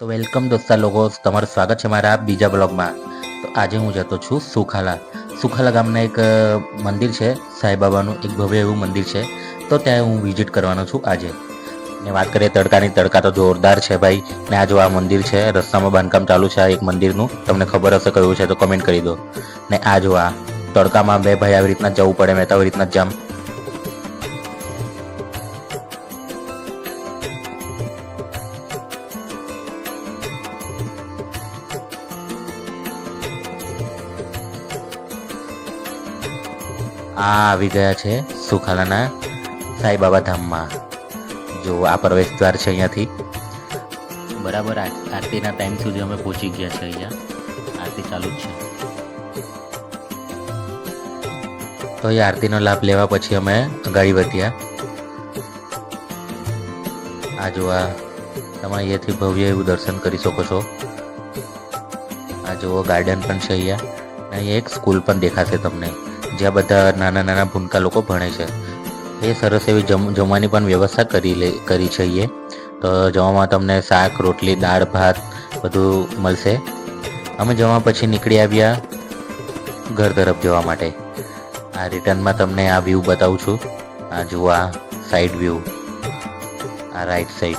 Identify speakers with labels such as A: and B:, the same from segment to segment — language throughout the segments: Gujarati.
A: તો વેલકમ દોસ્તા લોકો, તમારું સ્વાગત છે મારા બીજા બ્લોગમાં. તો આજે હું જતો છું સુખાલા. સુખાલા ગામના એક મંદિર છે, સાંઈબાબાનું એક ભવ્ય એવું મંદિર છે. તો ત્યાં હું વિઝિટ કરવાનો છું આજે. ને વાત કરીએ તડકાની, તડકા તો જોરદાર છે ભાઈ. ને આ જો આ મંદિર છે, રસ્તામાં બાંધકામ ચાલુ છે આ એક મંદિરનું. તમને ખબર હશે કયું છે તો કમેન્ટ કરી દો. ને આ જો આ, તડકામાં બે ભાઈ આવી રીતના જવું પડે, મેં તો આવી રીતના જામ આ આવી ગયા છે સુખાલાના સાંઈબાબા ધામમાં. જો આ પ્રવેશ દ્વાર છે અહીંયાથી. બરાબર આરતીના ટાઈમ સુધી અમે પહોંચી ગયા છે અહીંયા. આરતી ચાલુ જ છે. તો એ આરતીનો લાભ લેવા પછી અમે ગાડી વધ્યા. આ જોવા તમે અહીંયાથી ભવ્ય એવું દર્શન કરી શકો છો. આ જુઓ ગાર્ડન પણ છે અહીંયા. અહીંયા એક સ્કૂલ પણ દેખાશે તમને. જ્યાં બધા નાના નાના ભૂનકા લોકો ભણે છે. એ સરસ એવી જમ, જમવાની પણ વ્યવસ્થા કરી લે, કરી છે એ. તો જવામાં તમને શાક, રોટલી, દાળ, ભાત બધું મળશે. અમે જમવા પછી નીકળી આવ્યા ઘર તરફ જવા માટે. આ રિટર્નમાં તમને આ વ્યૂ બતાવું છું. આ જુઓ આ સાઈડ વ્યૂ આ રાઈટ સાઈડ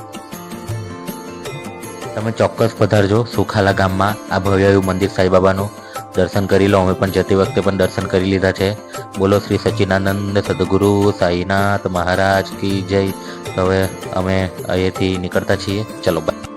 A: તમે ચોક્કસ પધારજો સુખાલા ગામમાં, આ ભવ્ય મંદિર સાંઈબાબાનું. દર્શન કરી લો. અમે પણ જતી વખતે પણ દર્શન કરી લીધા છે. બોલો શ્રી સચ્ચિદાનંદ સદગુરુ સાઈનાથ મહારાજ કી જય. હવે અમે અહીંયાથી નીકળતા છીએ. ચલો બાય